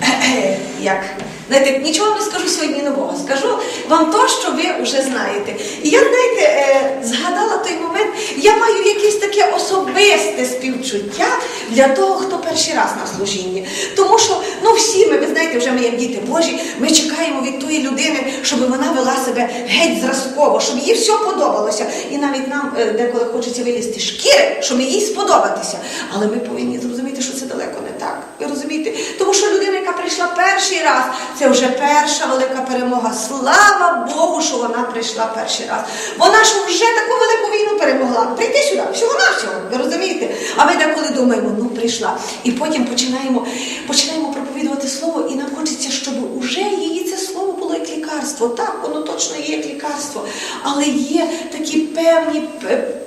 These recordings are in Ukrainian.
як. Знаєте, нічого не скажу сьогодні нового. Скажу вам то, що ви вже знаєте. І я, знаєте, е, згадала той момент, я маю якесь таке особисте співчуття для того, хто перший раз на служінні. Тому що, ну всі ми, ви знаєте, вже ми як діти Божі, ми чекаємо від тої людини, щоб вона вела себе геть зразково, щоб їй все подобалося. І навіть нам е, деколи хочеться вилізти шкіри, щоб їй сподобатися. Але ми повинні зрозуміти, що це далеко не так. Розумієте? Тому що людина, яка прийшла перший раз, це вже перша велика перемога. Слава Богу, що вона прийшла перший раз. Вона ж вже таку велику війну перемогла. Прийти сюди, всього навсього ви розумієте? А ми деколи думаємо, ну прийшла. І потім починаємо, починаємо проповідувати слово, і нам хочеться, щоб уже її це слово було як лікарство. Так, воно точно є як лікарство. Але є такі певні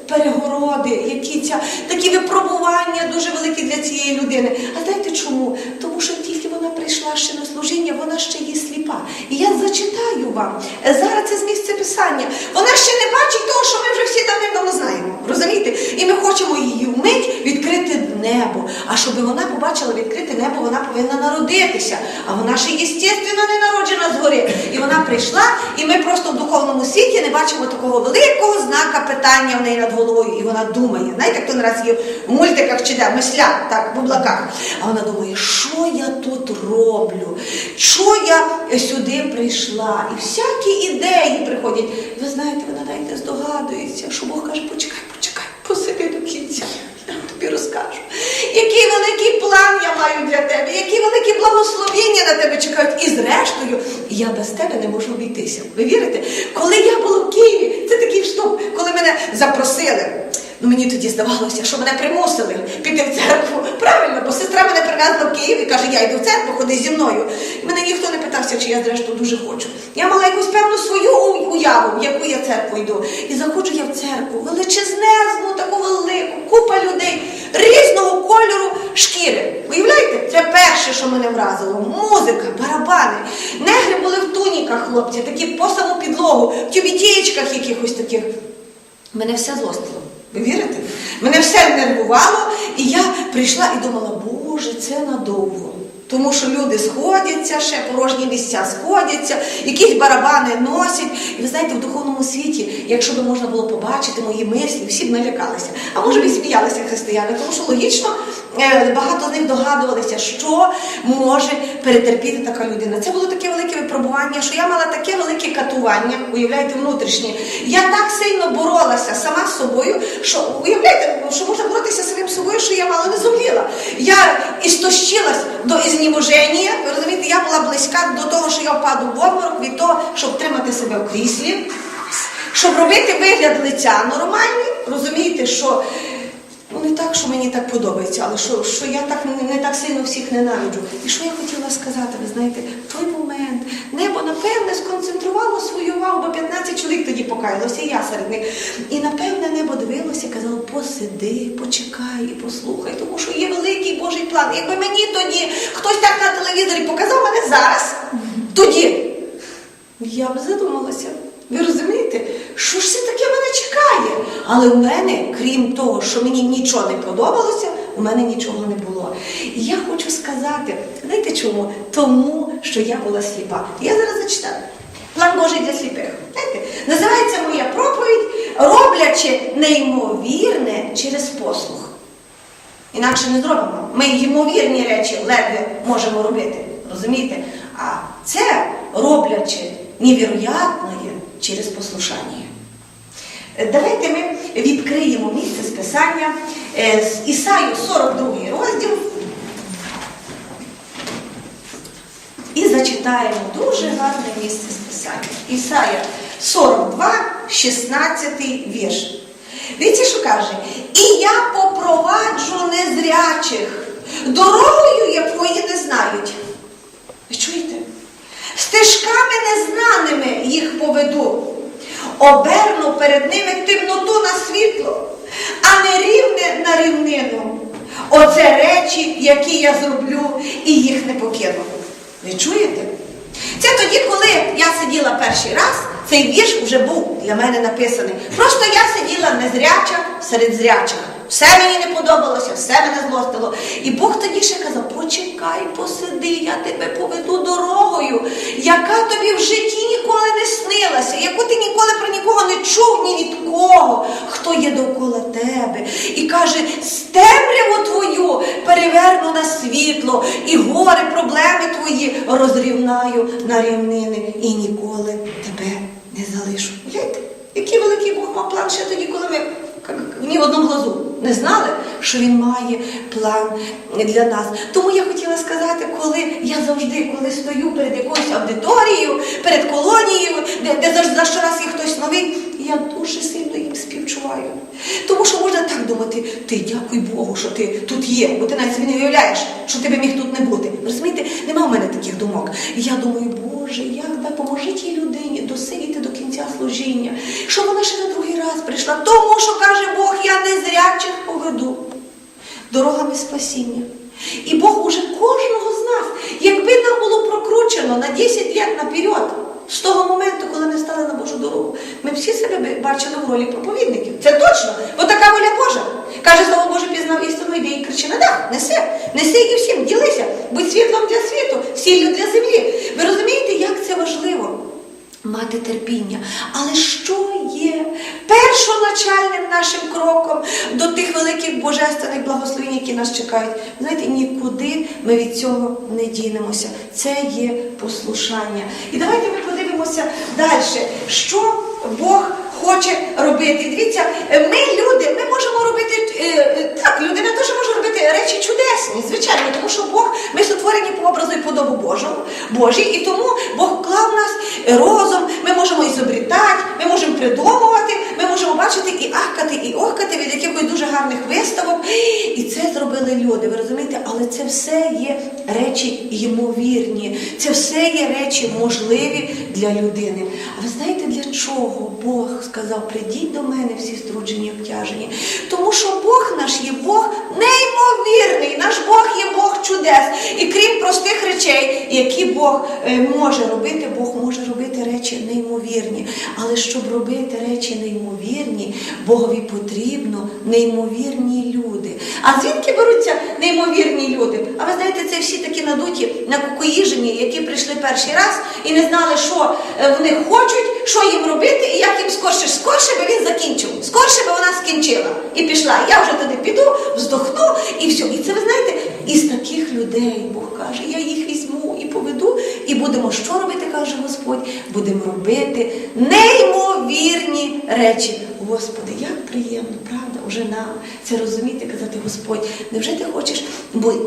перегороди, які ця, такі випробування дуже великі для цієї людини. А знаєте чому? Тому що тільки вона прийшла ще на служіння, вона ще є сліпа. І я зачитаю вам е, зараз це з місця писання. Вона ще не бачить того, що ми вже всі давним-давно знаємо. Розумієте? І ми хочемо її вмить відкрити небо. А щоб вона побачила відкрите небо, вона повинна народитися. А вона ще, естественно, не народжена згори. І вона прийшла, і ми просто в духовному світі не бачимо такого великого знака питання в неї над головою. І вона думає, знаєте, хто не раз є в мультиках чи де, мисля, так, в облаках. А вона думає, що я тут роблю? Що я сюди прийшла? І всякі ідеї приходять. Ви знаєте, вона навіть не здогадується, що Бог каже, почекай, почекай, посиди до кінця. Я тобі розкажу. Який великий план я маю для тебе, які великі благословення на тебе чекають. І зрештою, я без тебе не можу обійтися. Ви вірите? Коли я була в Києві, це такий штук, коли мене запросили. Ну мені тоді здавалося, що мене примусили піти в церкву. Правильно, бо сестра мене привезла в Київ і каже, я йду в церкву, ходи зі мною. І мене ніхто не питався, чи я зрештою дуже хочу. Я мала якусь певну свою уяву, в яку я церкву йду. І заходжу я в церкву, величезнезну, таку велику, купа людей різного кольору шкіри. Уявляєте? Це перше, що мене вразило. Музика, барабани. Негри були в туніках, хлопці, такі по саму підлогу, в тюбітєчках якихось таких. Мене все злостило. Ви вірите? Мене все нервувало, і я прийшла і думала, Боже, це надовго. Тому що люди сходяться, ще порожні місця сходяться, якісь барабани носять. І ви знаєте, в духовному світі, якщо б можна було побачити мої мислі, всі б налякалися. А може б і сміялися християни, тому що логічно багато з них догадувалися, що може перетерпіти така людина. Це було таке велике випробування, що я мала таке велике катування, уявляєте, внутрішнє. Я так сильно боролася сама з собою, що уявляєте, що можна боротися самим собою, що я мало не зуміла. Я істощилась до ізнеможення. Ви розумієте, я була близька до того, що я впаду в обморок від того, щоб тримати себе в кріслі, щоб робити вигляд лиця нормальний. Розумієте, що ну не так, що мені так подобається, але що, що я так не, так сильно всіх ненавиджу. І що я хотіла сказати, ви знаєте, в той момент небо напевне сконцентрувало свою увагу, бо 15 чоловік тоді покаялося, і я серед них. І напевне небо дивилося і казало, посиди, почекай і послухай, тому що є великий Божий план. Якби мені тоді хтось так на телевізорі показав мене зараз, тоді я б задумалася. Ви розумієте, що ж це таке мене чекає? Але в мене, крім того, що мені нічого не подобалося, у мене нічого не було. І я хочу сказати, знаєте чому? Тому, що я була сліпа. Я зараз зачитаю. План Божий для сліпих. Знаєте, називається моя проповідь, роблячи неймовірне через послух. Інакше не зробимо. Ми ймовірні речі ледве можемо робити. Розумієте? А це роблячи невероятне через послушання. Е, Давайте ми відкриємо місце з Писання е, з Ісаю 42 розділ і зачитаємо дуже гарне місце з Писання. Ісая 42, 16 вірш. Дивіться, що каже, і я попроваджу незрячих дорогою, якої не знають. Ви чуєте? Стежками незнаними їх поведу, оберну перед ними темноту на світло, а не рівне на рівнину. Оце речі, які я зроблю і їх не покину. Ви чуєте? Це тоді, коли я сиділа перший раз, цей вірш вже був для мене написаний. Просто я сиділа незряча серед зрячих. Все мені не подобалося, все мене злостило. І Бог тоді ще казав: почекай, посиди, я тебе поведу тобі в житті ніколи не снилася, яку ти ніколи про нікого не чув ні від кого, хто є довкола тебе. І каже: з темряву твою переверну на світло, і гори, проблеми твої розрівнаю на рівнини, і ніколи тебе не залишу. Гляньте, який великий Бог мав план ще тоді, коли ми як ні в одному глазу не знали, що він має план для нас. Тому я хотіла сказати, коли я завжди, коли стою перед якоюсь аудиторією, перед колонією, де, де за, за щораз є хтось новий, я дуже сильно їм співчуваю. Тому що можна так думати, ти дякуй Богу, що ти тут є, бо ти навіть собі не уявляєш, що тебе міг тут не бути. Розумієте, нема в мене таких думок. І я думаю, Боже, як дай поможи тій людині досидіти до кінця служіння, щоб вона ще на другий раз прийшла. Тому що каже Бог, я незрячих поведу дорогами спасіння. І Бог уже кожного з нас, якби нам було прокручено на 10 років наперед, з того моменту, коли ми стали на Божу дорогу, ми всі себе бачили в ролі проповідників. Це точно, бо така воля Божа. Каже, слово Боже пізнав істину, йди і кричи на дах, неси, неси і всім, ділися, будь світлом для світу, сіллю для землі. Ви розумієте, як це важливо? Мати терпіння. Але що є першоначальним нашим кроком до тих великих божественних благословень, які нас чекають? Знаєте, нікуди ми від цього не дінемося. Це є послушання. І давайте ми подивимося далі, що Бог хоче робити. Дивіться, ми люди, ми можемо робити е, е, так, людина теж може робити речі чудесні, звичайно, тому що Бог, ми сотворені по образу і подобу Божому, Божій, і тому Бог клав нас розум, ми можемо ізобрітати, ми можемо придумувати, ми можемо бачити і ахкати, і охкати від якихось дуже гарних виставок. І це зробили люди, ви розумієте, але це все є речі ймовірні, це все є речі можливі для людини. А ви знаєте, для чого Бог сказав, прийдіть до мене всі струджені обтяжені? Тому що Бог наш є Бог неймовірний, наш Бог є Бог чудес. І крім простих речей, які Бог е, може робити, Бог може робити речі неймовірні. Але щоб робити речі неймовірні, Богові потрібно неймовірні люди. А звідки беруться неймовірні люди? А ви знаєте, це всі такі надуті, накукоїжені, які прийшли перший раз і не знали, що е, вони хочуть, що їм робити, і як їм скорше, скорше би він закінчив, скорше би вона скінчила і пішла. Я вже туди піду, вздохну і все. І це ви знаєте, із таких людей Бог каже, я їх візьму і поведу, і будемо що робити, каже Господь, будемо робити неймовірні речі. Господи, як приємно, правда, вже нам це розуміти, казати, Господь, невже ти хочеш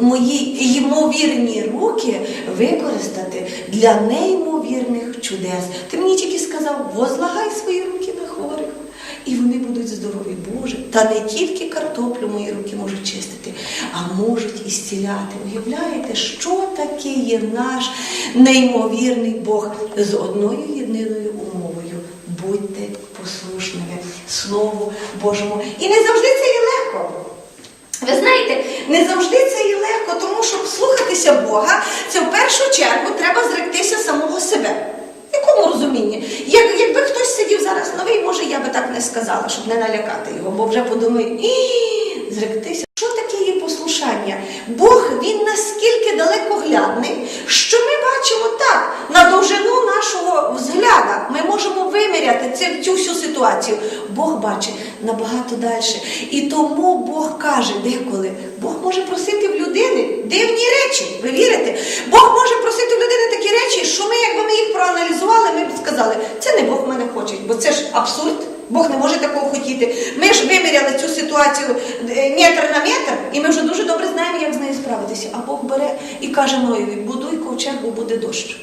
мої ймовірні руки використати для неймовірних чудес? Ти мені тільки сказав, возлагай свої руки на хворих. І вони будуть здорові, Боже. Та не тільки картоплю мої руки можуть чистити, а можуть і зціляти. Уявляєте, що таке є наш неймовірний Бог з одною єдиною умовою. Будьте послушними Слову Божому. І не завжди це є легко. Ви знаєте, не завжди це є легко, тому що слухатися Бога, це в першу чергу треба зректися самого себе. В розумінні? Як, якби хтось сидів зараз новий, може я би так не сказала, щоб не налякати його, бо вже подумає, і зректися. Що таке є послушання? Бог він наскільки далекоглядний, що ми бачимо так, на довжину нашого взгляда ми можемо виміряти це, цю всю ситуацію. Бог бачить набагато далі. І тому Бог каже деколи, Бог може просити в людини дивні речі. Ви вірите? Бог може просити в людини такі речі, що ми, якби ми їх проаналізували, ми б сказали, це не Бог мене хоче, бо це ж абсурд. Бог не може такого хотіти. Ми ж виміряли цю ситуацію е, метр на метр, і ми вже дуже добре знаємо, як з нею справитися. А Бог бере і каже Ноєві, будуй ковчег, бо буде дощ.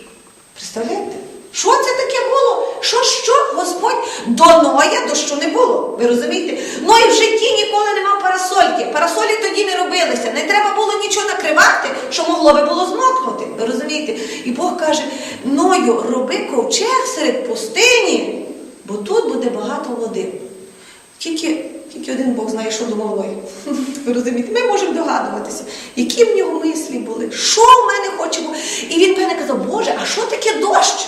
Представляєте? Що це таке було? Що, що Господь до Ноя дощу не було? Ви розумієте? Ной в житті ніколи не мав парасольки. Парасолі тоді не робилися. Не треба було нічого накривати, що могло би було змокнути. Ви розумієте? І Бог каже: Ною, роби ковчег серед пустині, бо тут буде багато води. Тільки, тільки один Бог знає, що думав Ной. Ви розумієте? Ми можемо догадуватися, які в нього мислі були, що в мене хоче. бу- І він мене казав, Боже, а що таке дощ?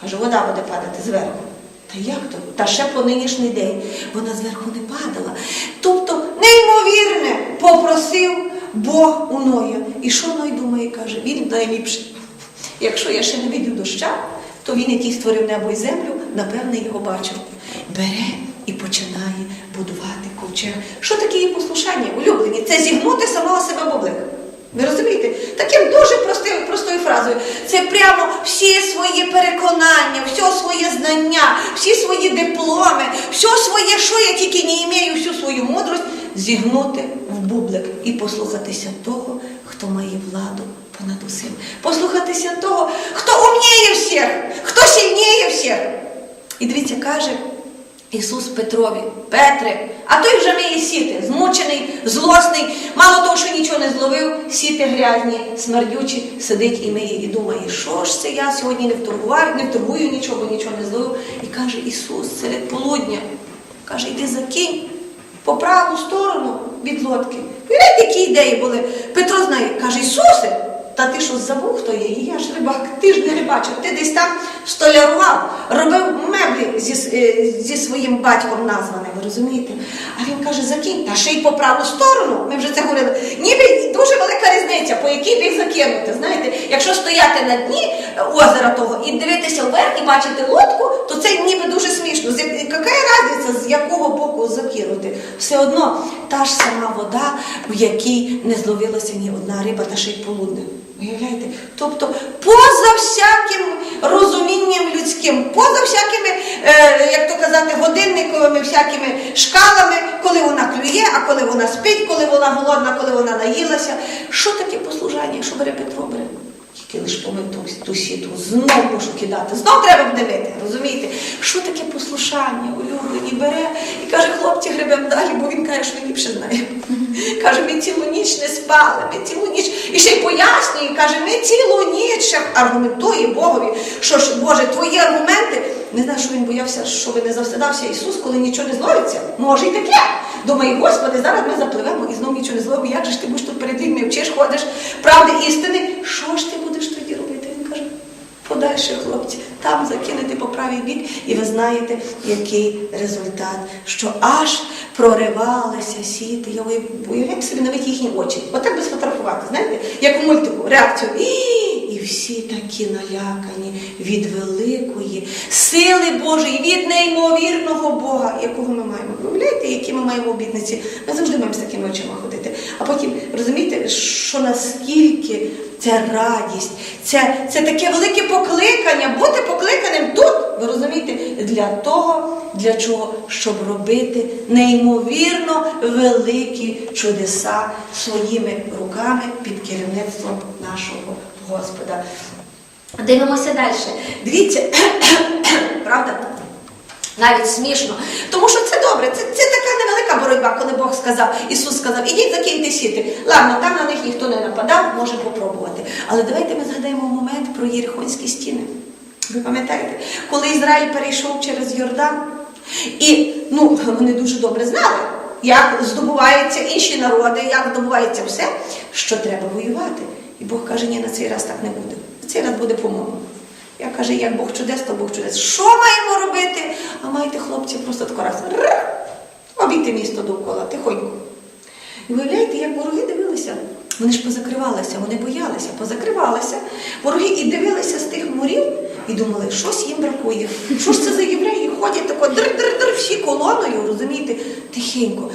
Каже, вода буде падати зверху. Та як то? Та ще по нинішній день вона зверху не падала. Тобто, неймовірне, попросив Бог у Ноя. І що Ной думає, каже, він найліпший. Якщо я ще не видів доща, то він, який створив небо і землю, напевне, його бачив. Бере і починає будувати ковчег. Що таке є послушання? Улюблені? Це зігнути самого себе бублика. Ви розумієте? Таким дуже простою, простою. Це прямо всі свої переконання, все своє знання, всі свої дипломи, все своє, що я тільки не імею, всю свою мудрость, зігнути в бублик і послухатися того, хто має владу понад усім. Послухатися того, хто умніє всіх, хто сильніє всіх. І дивіться, каже Ісус Петрові, Петре, а той вже вміє сіти, змучений, злосний, мало того, що нічого не зловив, сіти грязні, смердючі, сидить і миє, і думає, що ж це я сьогодні не вторгуваю, не вторгую нічого, нічого не зловив. І каже Ісус серед полудня, каже, йди закинь по праву сторону від лодки. Уявляєте, які ідеї були. Петро знає, каже, Ісусе, та ти що забув, хто є? І я ж рибак, ти ж не рибачив, ти десь там столярував, робив зі, е, зі своїм батьком названим, ви розумієте? А він каже, закинь, та ще й по праву сторону. Ми вже це говорили. Ніби дуже велика різниця, по якій бік закинути. Знаєте, якщо стояти на дні е, озера того і дивитися вверх і бачити лодку, то це ніби дуже смішно. Яка різниця, з якого боку закинути? Все одно та ж сама вода, в якій не зловилася ні одна риба, та ще й полудне. Уявляєте? Тобто поза всяким розумінням людським, поза всякими, е, як то казати, годинниковими всякими шкалами, коли вона клює, а коли вона спить, коли вона голодна, коли вона наїлася. Що таке послужання? Що бере Петро бере? Тільки лиш помив ту, ту сіту, знов можу кидати, знов треба буде мити, розумієте? Що таке послушання, улюблені бере і каже, хлопці, гребем далі, бо він каже, що він ліпше знає. Каже, ми цілу ніч не спали, ми цілу ніч. І ще й пояснює, каже, ми цілу ніч ще аргументує Богові, що ж, Боже, твої аргументи. Не знаю, що він боявся, щоб не завсідався Ісус, коли нічого не зловиться. Може й таке. Думає, Господи, зараз ми запливемо і знову нічого не зловимо. Як же ж ти будеш тут перед людьми вчиш, ходиш правди істини? Що ж ти будеш тоді подальше, хлопці, там закинете по правий бік, і ви знаєте, який результат, що аж проривалися сіти. Я уяв- уявляю собі навіть їхні очі. Отак би сфотографувати, знаєте, як у мультику, реакцію. І, і всі такі налякані від великої сили Божої, від неймовірного Бога, якого ми маємо. Ви Уявляєте, які ми маємо обітниці? Ми завжди маємо з такими очима ходити. А потім розумієте, що наскільки це радість, це, це таке велике покликання, бути покликаним тут, ви розумієте, для того, для чого? Щоб робити неймовірно великі чудеса своїми руками під керівництвом нашого Господа. Дивимося далі. Дивіться, правда? Навіть смішно. Тому що це добре, це, це така невелика боротьба, коли Бог сказав, Ісус сказав, ідіть закиньте сіти. Ладно, там на них ніхто не нападав, можемо попробувати. Але давайте ми згадаємо момент про Єрихонські стіни. Ви пам'ятаєте, коли Ізраїль перейшов через Йордан, і ну, вони дуже добре знали, як здобуваються інші народи, як здобувається все, що треба воювати. І Бог каже, ні, на цей раз так не буде. На цей раз буде по-моєму. Я каже, як Бог чудес, то Бог чудес. Що маємо робити? А маєте хлопці просто тако раз. Обійти місто довкола, тихонько. І виявляєте, як вороги дивилися. Вони ж позакривалися, вони боялися, позакривалися. Вороги і дивилися з тих морів і думали, щось їм бракує. Що ж це за євреї? Ходять тако др-др-др, всі колоною, розумієте, тихенько.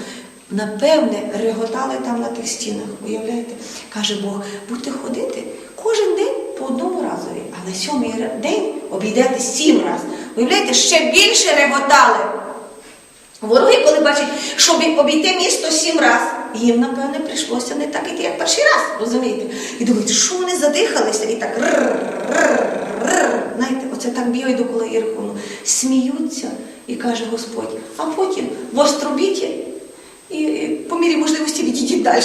Напевне, реготали там на тих стінах, уявляєте? Каже Бог, будете ходити кожен день по одному разові, а на сьомий день обійдете сім разів. Уявляєте, ще більше реготали. Вороги, коли бачать, щоб обійти місто сім раз, їм, напевне, прийшлося не так іти, як перший раз, розумієте? І думають, що вони задихалися і так. Знаєте, оце так бігають довкола Єрихону. Сміються і каже Господь, а потім в остробіті і по мірі можливості відійдіть далі.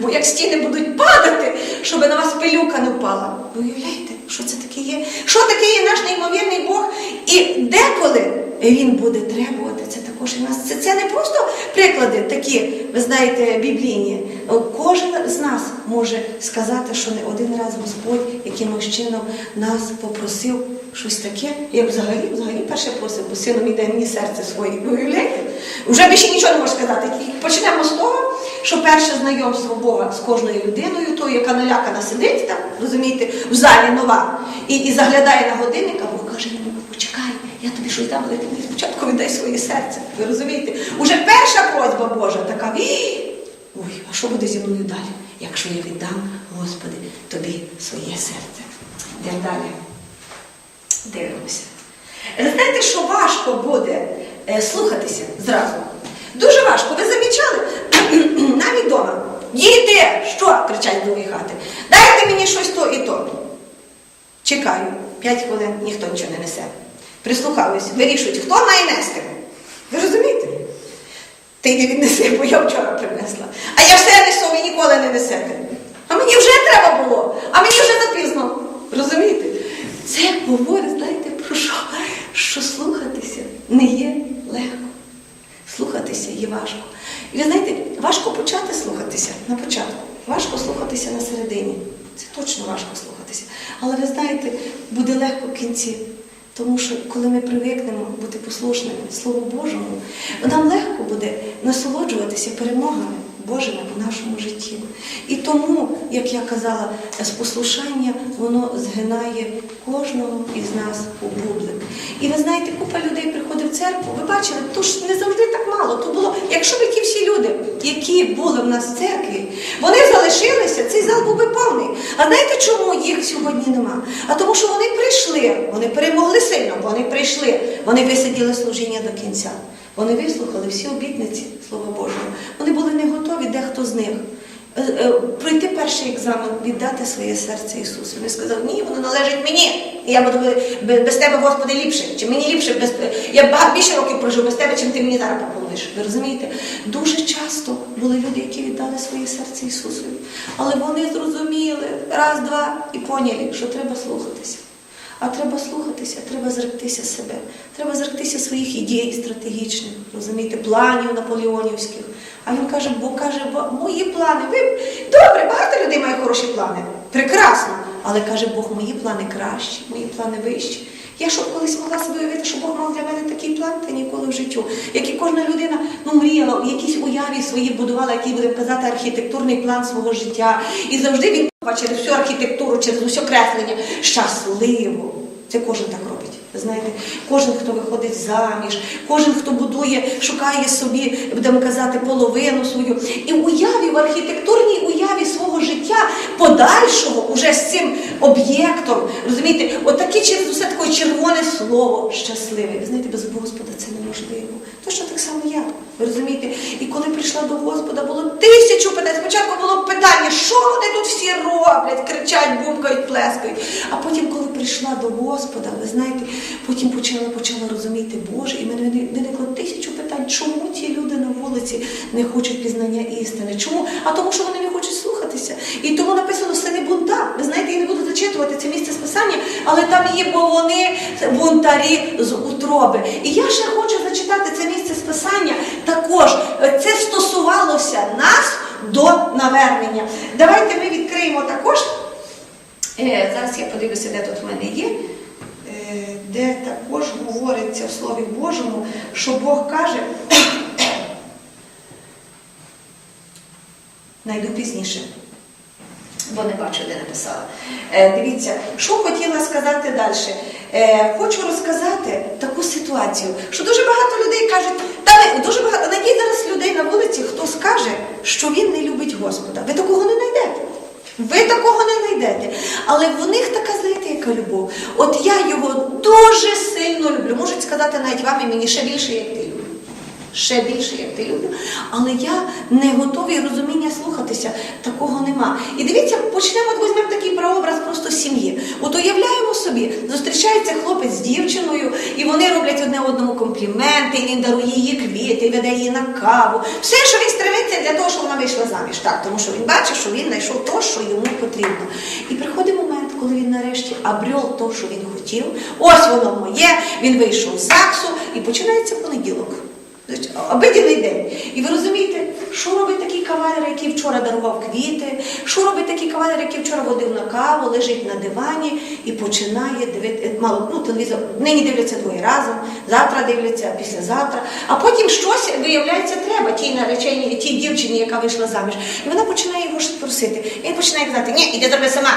Бо як стіни будуть падати, щоб на вас пилюка не впала. Ви уявляєте, що це таке є? Що таке є наш неймовірний Бог? І деколи він буде требувати це також і нас. Це, це не просто приклади такі, ви знаєте, біблійні. Кожен з нас може сказати, що не один раз Господь якимось чином нас попросив, щось таке, як взагалі, взагалі перше просив, бо сином іде мені серце своє. Ви уявляєте? Вже більше нічого не можу сказати. Почнемо з того, що перше знайомство Бога з кожною людиною, тою, яка налякана сидить там, розумієте, в залі нова, і, і заглядає на годинник, а Бог каже йому, почекай, я тобі щось дам, але ти мені спочатку віддай своє серце. Ви розумієте? Уже перша просьба Божа така. «Ій, Ой, а що буде зі мною далі, якщо я віддам, Господи, тобі своє серце? Йдемо далі. Дивимося. Знаєте, що важко буде е, слухатися зразу. Дуже важко. Ви замічали? Навіть вдома. Діти! Що? кричать другої хати. Дайте мені щось то і то. Чекаю. П'ять хвилин ніхто нічого не несе. Прислухаюсь, вирішують, хто має нести. Ви розумієте? Ти не віднеси, бо я вчора принесла. А я все несу, ви ніколи не несете. А мені вже треба було, а мені вже запізно. Розумієте? Це говорить, знаєте, про що? Що слухатися не є легко. Слухатися є важко. І ви знаєте, важко почати слухатися на початку. Важко слухатися на середині. Це точно важко слухатися. Але ви знаєте, буде легко в кінці. Тому що коли ми привикнемо бути послушними Слову Божому, нам легко буде насолоджуватися перемогами Божими у нашому житті. І тому, як я казала, з послушання воно згинає кожного із нас у бублик. І ви знаєте, купа людей приходить в церкву. Ви бачили, то ж не завжди так мало. То було, якщо б ті всі люди, які були в нас в церкві, вони залишилися, цей зал був би повний. А знаєте, чому їх сьогодні нема? А тому, що вони прийшли, вони перемогли сильно, вони прийшли, вони висиділи служіння до кінця. Вони вислухали всі обітниці Слова Божого. Вони були не готові, дехто з них. е, е, Пройти перший екзамен, віддати своє серце Ісусу. Він сказав, ні, воно належить мені. Я буду без тебе, Господи, ліпше. Чи мені ліпше без я багато більше років прожив без тебе, чим ти мені зараз пропонуєш. Ви розумієте? Дуже часто були люди, які віддали своє серце Ісусу. Але вони зрозуміли раз, два і поняли, що треба слухатися. А треба слухатися, треба зректися себе, треба зректися своїх ідей стратегічних, розумієте, планів наполеонівських. А він каже, Бог каже, мої плани. Ви добре, багато людей має хороші плани. Прекрасно. Але каже, Бог, мої плани кращі, мої плани вищі. Я щоб колись могла собі уявити, що Бог мав для мене такий план, та ніколи в життю. Як і кожна людина ну, мріяла, в якійсь уяві своїй будувала, який будемо казати, архітектурний план свого життя. І завжди він через всю архітектуру, через усе креслення щасливо. Це кожен так робить. Знаєте, кожен, хто виходить заміж, кожен, хто будує, шукає собі, будемо казати, половину свою. І в уяві, в архітектурній уяві свого життя подальшого, уже з цим об'єктом, розумієте, отаке через усе таке червоне слово щасливе. Ви знаєте, без Господа це неможливо. То що так само я. Ви розумієте? І коли прийшла до Господа, було тисячу питань. Спочатку було питання, що вони тут всі роблять, кричать, бумкають, плескають. А потім, коли прийшла до Господа, ви знаєте, потім почала, почала розуміти Боже, і мене виникло тисячу питань, чому ці люди на вулиці не хочуть пізнання істини? Чому? А тому, що вони не хочуть слухатися. І тому написано сини бунта. Ви знаєте, я не буду зачитувати це місце списання, але там є, бо вони бунтарі з утроби. І я ще хочу зачитати це місце списання. Також це стосувалося нас до навернення. Давайте ми відкриємо також. Е, зараз я подивлюся, де тут в мене є. Е, де також говориться в Слові Божому, що Бог каже. Найду пізніше, бо не бачу, де написала. Е, дивіться, що хотіла сказати далі. Хочу розказати таку ситуацію, що дуже багато людей кажуть, та дуже багато надій зараз людей на вулиці, хто скаже, що він не любить Господа. Ви такого не знайдете. Ви такого не знайдете. Але в них така, знаєте, яка любов. От я його дуже сильно люблю. Можуть сказати навіть вам і мені ще більше, як ще більше, як ти любиш. Але я не готові розуміння слухатися, такого нема. І дивіться, почнемо от візьмемо такий прообраз просто сім'ї. От уявляємо собі, зустрічається хлопець з дівчиною, і вони роблять одне одному компліменти, і він дарує їй квіти, веде її на каву. Все, що він стремиться для того, щоб вона вийшла заміж. Так, тому що він бачить, що він знайшов те, що йому потрібно. І приходить момент, коли він нарешті обрел те, що він хотів. Ось воно моє, він вийшов з ЗАГСу, і починається понеділок. Значить, Обидіний день. І ви розумієте, що робить такий кавалер, який вчора дарував квіти, що робить такий кавалер, який вчора водив на каву, лежить на дивані і починає дивити, мало, ну, телевізор, нині дивляться двоє разом, завтра дивляться, післязавтра, а потім щось, виявляється, треба тій нареченій, тій дівчині, яка вийшла заміж. І вона починає його щось просити. І він починає казати, ні, іди зроби сама.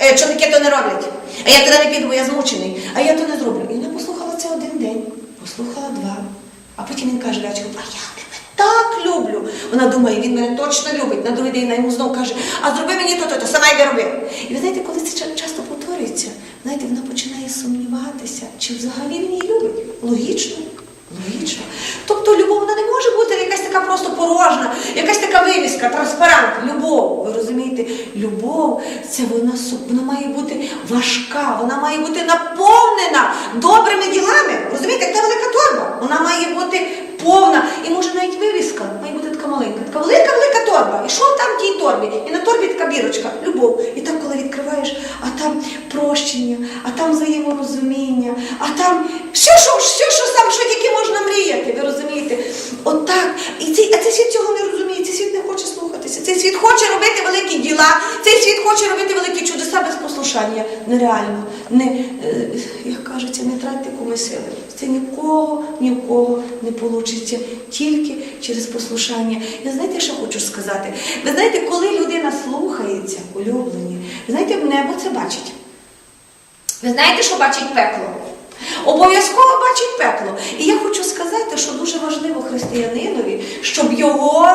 Е, Чоловіки то не роблять. А я туди не піду, бо я змучений. А я то не зроблю. І вона послухала це один день, послухала два. А потім він каже Лячку, а я тебе так люблю. Вона думає, він мене точно любить. На другий день вона йому знову каже, а зроби мені то, то, то, сама йди роби. І ви знаєте, коли це часто повторюється, знаєте, вона починає сумніватися, чи взагалі він її любить. Логічно. Логічно. Тобто любов вона не може бути якась така просто порожна, якась така вивіска, транспарант, любов. Ви розумієте, любов це вона вона має бути важка, вона має бути наповнена добрими ділами. Розумієте, як та велика торба. Вона має бути повна. І може навіть вивіска має бути така маленька, така велика велика торба. І що там в тій торбі? І на торбі така бірочка, любов. І так, коли відкриваєш, а там прощення, а там взаєморозуміння, а там все, що, все, що сам, що тільки можна мріяти. Ви розумієте? От так. І цей, а цей світ цього не розуміє, цей світ не хоче слухатися. Цей світ хоче робити великі діла, цей світ хоче робити великі чудеса без послушання. Нереально. Не, е, як кажеться, не тратьте куми сили. Це нікого, ні в кого не вийде, тільки через послушання. Я знаєте, що хочу сказати? Ви знаєте, коли людина слухається, улюблені, ви знаєте, небо це бачить. Ви знаєте, що бачить пекло? Обов'язково бачить пекло. І я хочу сказати, що дуже важливо християнинові, щоб його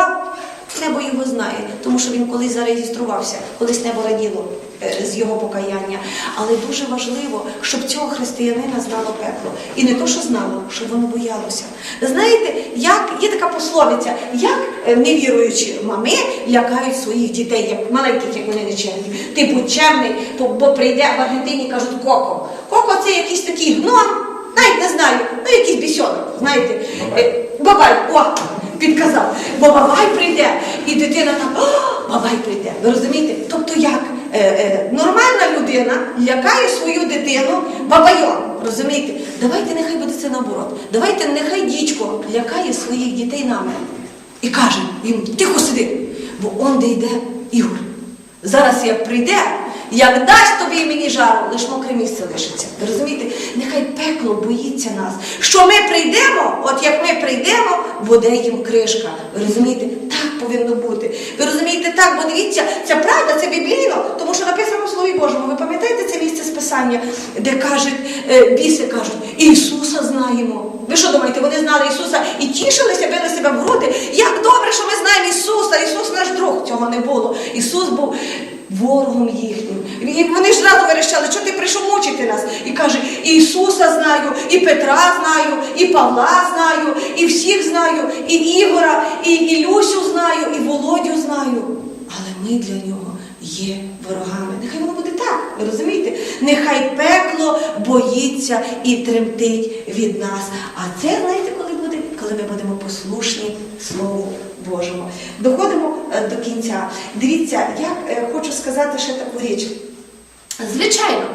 небо його знає, тому що він колись зареєструвався, колись небо раділо е, з його покаяння. Але дуже важливо, щоб цього християнина знало пекло. І не то, що знало, щоб воно боялося. Знаєте, як є така пословиця, як е, невіруючі мами лякають своїх дітей, як маленьких, як вони нечемні. Ти будь чемний, бо- бо прийде в Аргентині, кажуть коко. Коко це якийсь такий гном, навіть не знаю, ну якийсь бісьонок, знаєте. Е, Бабай, о, підказав, бо бабай прийде, і дитина там, «О, бабай прийде. Ви розумієте? Тобто як е, е, нормальна людина лякає свою дитину бабайом. Розумієте? Давайте нехай буде це наоборот. Давайте нехай дідько лякає своїх дітей нами. І каже їм, тихо сиди, бо он де йде Ігор. Зараз як прийде, як дасть тобі мені жару, лиш мокре місце лишиться. Ви розумієте? Нехай пекло боїться нас. Що ми прийдемо, от як ми прийдемо, буде їм кришка. Ви розумієте? Так повинно бути. Ви розумієте, так, бо дивіться, ця правда, це біблійно, тому що написано в Слові Божому. Ви пам'ятаєте це місце з Писання, де кажуть, е, біси кажуть, Ісуса знаємо. Ви що думаєте, вони знали Ісуса і тішилися, били себе в груди? Як добре, що ми знаємо Ісуса, Ісус наш друг. Цього не було. Ісус був ворогом їхнім. І вони ж разом вирішали, що ти прийшов мучити нас. І каже, і Ісуса знаю, і Петра знаю, і Павла знаю, і всіх знаю, і Ігора, і Ілюсю знаю, і Володю знаю. Але ми для нього є ворогами. Нехай воно буде так, ви розумієте? Нехай пекло боїться і тремтить від нас. А це, знаєте, коли? Коли ми будемо послушні Слову Божому. Доходимо е, до кінця. Дивіться, я е, хочу сказати ще таку річ. Звичайно,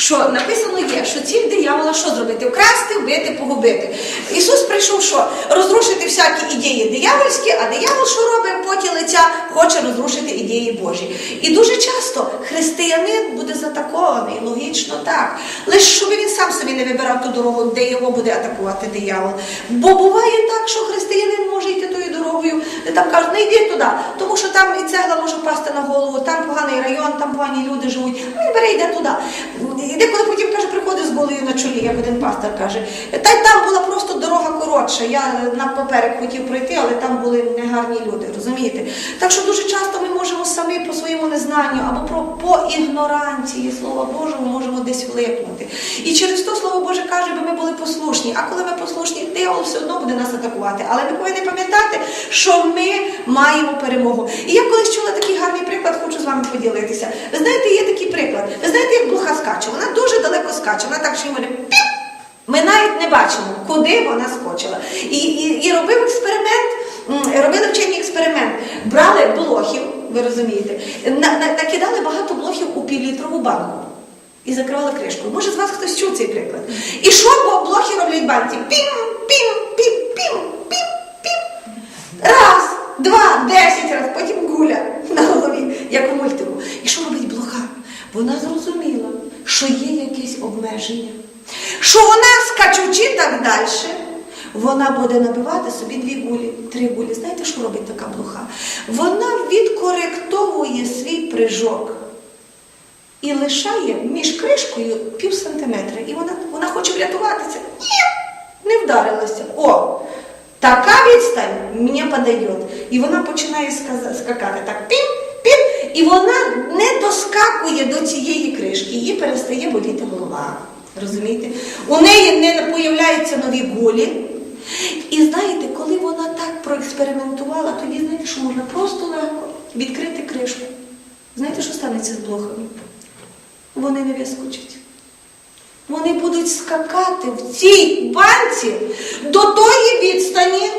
що написано є, що ціль диявола що зробити? Вкрасти, вбити, погубити. Ісус прийшов що? Розрушити всякі ідеї диявольські, а диявол що робить поті лиця? Хоче розрушити ідеї Божі. І дуже часто християнин буде затакований, логічно так. Лише щоб він сам собі не вибирав ту дорогу, де його буде атакувати диявол. Бо буває так, що християнин може йти тою дорогою, де там кажуть, не йди туди, тому що там і цегла може впасти на голову, там поганий район, там погані люди живуть. Ну і бере, йде туди. І деколи потім каже, приходить з голою на чолі, як один пастор каже. Та й там була просто дорога коротша. Я на поперек хотів пройти, але там були негарні люди, розумієте? Так що дуже часто ми можемо самі по своєму незнанню або про по ігноранції Слова Божого можемо десь влипнути. І через то Слово Боже каже, би ми були послушні. А коли ми послушні, диявол все одно буде нас атакувати. Але ми повинні пам'ятати, що ми маємо перемогу. І я колись чула такий гарний приклад, хочу з вами поділитися. Ви знаєте, є такий приклад. Ви знаєте, як блоха скаче? Вона дуже далеко скаче. Вона так, що й мене! Ми навіть не бачимо, куди вона скочила. І, і, і робив експеримент, робили вчені експеримент. Брали блохів, ви розумієте, накидали багато блохів у півлітрову банку і закривали кришку. Може, з вас хтось чув цей приклад. І що блохи роблять банці? Пім, пім, пім, пім, пім, пім. Раз, два, десять раз, потім гуля на голові, як у мультику. І що робить блоха? Вона зрозуміла, що є якесь обмеження, що вона скачучи так далі вона буде набивати собі дві гулі, три гулі. Знаєте, що робить така блуха? Вона відкоректовує свій прижок і лишає між кришкою пів сантиметра. І вона, вона хоче врятуватися. Ні, не вдарилася. О, така відстань мені подає. І вона починає скакати так пім, пім, і вона не доскакує до цієї кришки, їй перестає боліти голова. Розумієте? У неї не появляються нові гулі. І знаєте, коли вона так проекспериментувала, тоді знаєте, що можна просто легко відкрити кришку. Знаєте, що станеться з блохами? Вони не вискочать. Вони будуть скакати в цій банці до тої відстані.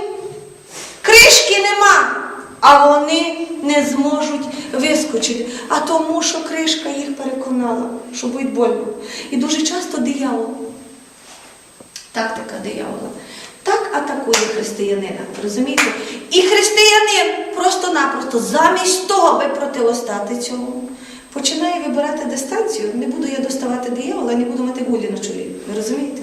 Кришки нема, а вони не зможуть вискочити. А тому, що кришка їх переконала, що буде больно. І дуже часто диявол, тактика диявола, так атакує християнина. Розумієте? І християнин просто-напросто, замість того, аби противостати цьому, починає вибирати дистанцію. Не буду я доставати диявола, не буду мати гулі на чолі. Ви розумієте?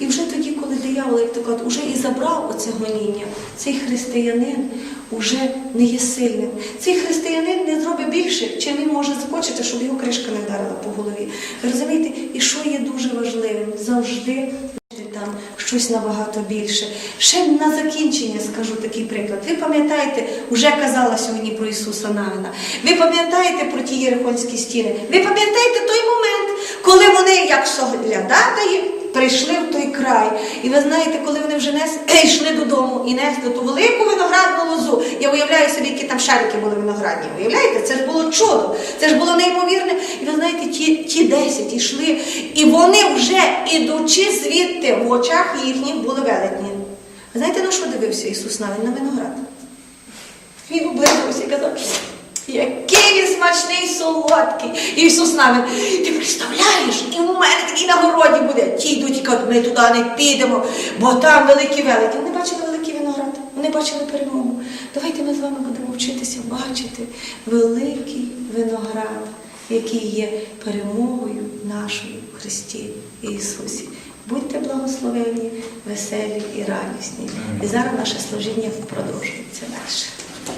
І вже тоді, коли диявол, як то кажуть, уже і забрав оце гоніння, цей християнин уже не є сильним. Цей християнин не зробить більше, чим він може захочити, щоб його кришка не вдарила по голові. Розумієте? І що є дуже важливим? Завжди там щось набагато більше. Ще на закінчення скажу такий приклад. Ви пам'ятаєте, вже казала сьогодні про Ісуса Навина. Ви пам'ятаєте про ті єрихонські стіни? Ви пам'ятаєте той момент, коли вони, як соглядатаї, прийшли в той край. І ви знаєте, коли вони вже нес, йшли додому і несли ту велику виноградну лозу. Я уявляю собі, які там шарики були виноградні. Уявляєте, це ж було чудо, це ж було неймовірне. І ви знаєте, ті, ті десять йшли, і вони вже, ідучи звідти, в очах їхніх були велетні. Ви знаєте, на що дивився Ісус Навин? На виноград. Він облизувався і казав, який він смачний солодкий. Ісус Навин, ти представляєш, і в мене такий на городі буде. Ті йдуть і кажуть, ми туди не підемо, бо там великі великі. Вони бачили великий виноград, вони бачили перемогу. Давайте ми з вами будемо вчитися бачити великий виноград, який є перемогою нашою в Христі Ісусі. Будьте благословені, веселі і радісні. І зараз наше служіння продовжується далі.